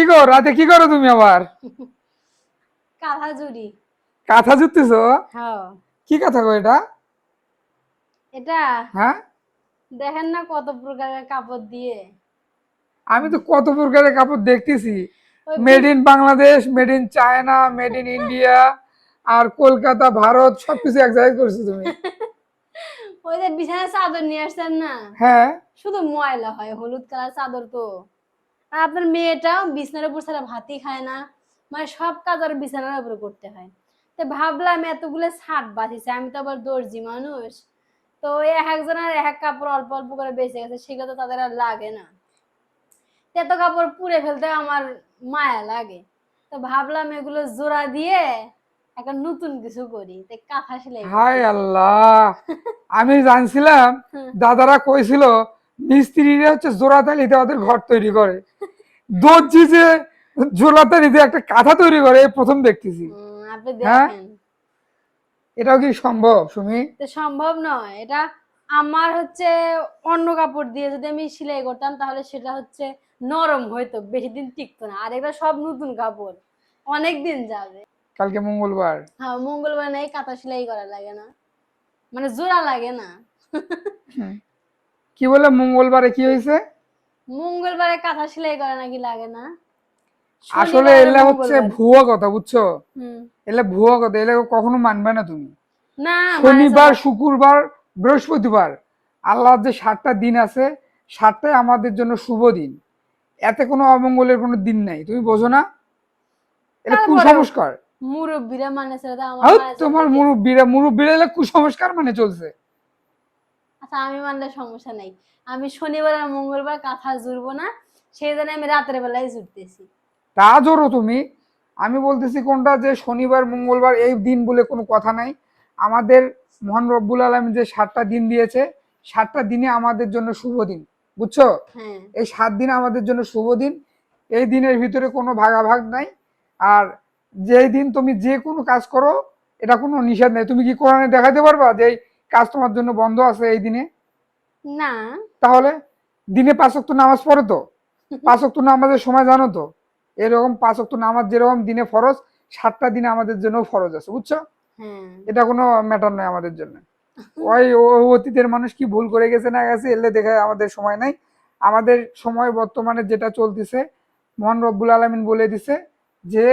কি গো রাতে কি করো তুমি আবার? কাঁথা জুড়ি কাঁথা জুততেছো হ্যাঁ। কি কথা গো এটা? এটা হ্যাঁ? দেখেন না কত প্রকারের কাপড় দিয়ে? আমি তো কত প্রকারের কাপড় দেখতেছি। Made in Bangladesh made in China made in India আর কলকাতা ভারত সবকিছু এক জায়গায় করছ তুমি। ওই যে বিছানার চাদর নিয়ে আসছেন না? হ্যাঁ। শুধু ময়লা হয় হলুদ কালার চাদর তো। আর আপনার মেয়েটাও বিছানার উপর ছাড়া ভাতই খায় না। মানে সব কাজ আর বিছানার উপরে করতে হয়। তো ভাবলাম এতগুলো ছাট বাঁচিছে আমি তো আবার দর্জি মানুষ। তো এক একজনের এক এক কাপড় অল্প অল্প করে বেঁচে গেছে সেগুলো তো তাদের আর লাগে না। এত কাপড় পুড়ে ফেলতে আমার মায়া লাগে। তো ভাবলাম এগুলো জোড়া দিয়ে একটা নতুন কিছু করি। তো কাঁথা সেলাই। হায় আল্লাহ! আমি জানছিলাম দাদারা কইছিল মিস্ত্রিরা হচ্ছে জোড়াতালিতে ওদের ঘর তৈরি করে। দর্জি যে জোড়াতালিতে একটা কাঁথা তৈরি করে প্রথম দেখতেছি। হ্যাঁ? এটাও কি সম্ভব সুমি? সম্ভব নয়। এটা আমার হচ্ছে অন্য কাপড় দিয়ে যদি আমি সেলাই করতাম তাহলে সেটা হচ্ছে নরম হইতো বেশি দিন টিকতো না। আর এগুলো সব নতুন কাপড়। অনেক দিন যাবে। কালকে মঙ্গলবার। হ্যাঁ মঙ্গলবার নেই কাঁথা সেলাই করা লাগে না। মানে জোড়া লাগে না। কি বলে মঙ্গলবারে কি হয়েছে? মঙ্গলবারে কাঁথা সেলাই করা নাকি লাগে না? আসলে এলে হচ্ছে। ভুয়ো কথা বুঝছ। এলে ভুয়ো কথা এলে কখনো মানবে না তুমি। না মানে শনিবার শুক্রবার বৃহস্পতিবার আল্লাহর যে সাতটা দিন আছে সাতটাই আমাদের জন্য শুভ দিন। এতে কোনো অমঙ্গলের কোনো দিন নাই তুমি বোঝো না? এটা কুসংস্কার। মুরব্বীরা মানে তোমার মুরব্বীরা মুরব্বীরা এলে কুসংস্কার মানে চলছে। আচ্ছা আমি মানলে সমস্যা নাই। আমি শনিবার আর মঙ্গলবার কাঁথা জুড়বো না সেই জন্য আমি রাতের বেলায় জুড়তেছি। তা জোরো তুমি। আমি বলতেছি কোনটা যে শনিবার মঙ্গলবার এই দিন বলে কোনো কথা নাই। আমাদের মহান রব্বুল আলম যে সাতটা দিন দিয়েছে সাতটা দিনে আমাদের জন্য শুভ দিন বুঝছ? হ্যাঁ। এই সাত দিন আমাদের জন্য শুভ দিন। এই দিনের ভিতরে কোনো ভাগাভাগ নাই। আর যেই দিন তুমি যে কোনো কাজ করো এটা কোনো নিষেধ নেই। তুমি কি কোরআনে দেখাতে পারবা যে কাজ তোমার জন্য বন্ধ আছে এই দিনে? না। তাহলে দিনে পাঁচ ওয়াক্ত নামাজ পড়ো তো। পাঁচ ওয়াক্ত নামাজের সময় জানো তো এরকম পাঁচ ওয়াক্ত নামাজ যেরকম দিনে ফরজ সাতটা দিনে আমাদের জন্য ফরজ আছে বুঝছ? হ্যাঁ। এটা কোনো ম্যাটার নয় আমাদের জন্য। ওই অতীতের মানুষ কি ভুল করে গেছে না গেছে এলে দেখে আমাদের সময় নাই। আমাদের সময় বর্তমানে যেটা চলতেছে মহান রব্বুল আলমিন বলে দিছে যে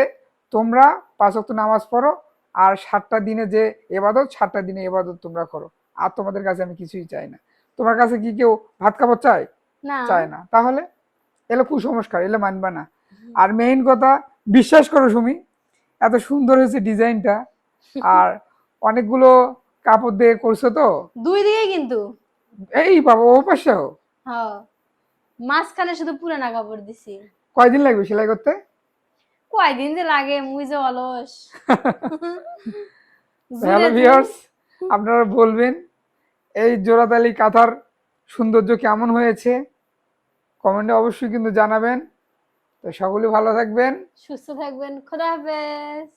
তোমরা পাঁচ ওয়াক্ত নামাজ পড়ো আর সাতটা দিনে যে এবাদত সাতটা দিনে এবাদত তোমরা করো। আর তোমাদের কাছে আমি কিছুই চাই না। তোমার কাছে কি কেউ ভাত খাবার চায়? না। চায় না। তাহলে এলে কুসংস্কার এলে মানবে না। আর মেইন কথা বিশ্বাস করো সুমি এত সুন্দর হয়েছে ডিজাইনটা। আর অনেকগুলো কাপড় দিয়ে করছ তো? দুই দিকে কিন্তু। এই বাবা ও হ্যাঁ মাঝখানে শুধু পুরানা কাপড় দিছি। কয়দিন লাগবে সেলাই করতে? কয়দিন যে লাগে মুই যে অলস। হ্যালো ভিউয়ার্স আপনারা বলবেন এই জোড়াতালি কাঁথার সৌন্দর্য কেমন হয়েছে? কমেন্টে অবশ্যই কিন্তু জানাবেন। তো সকলে ভালো থাকবেন। সুস্থ থাকবেন খোদা হাফেজ।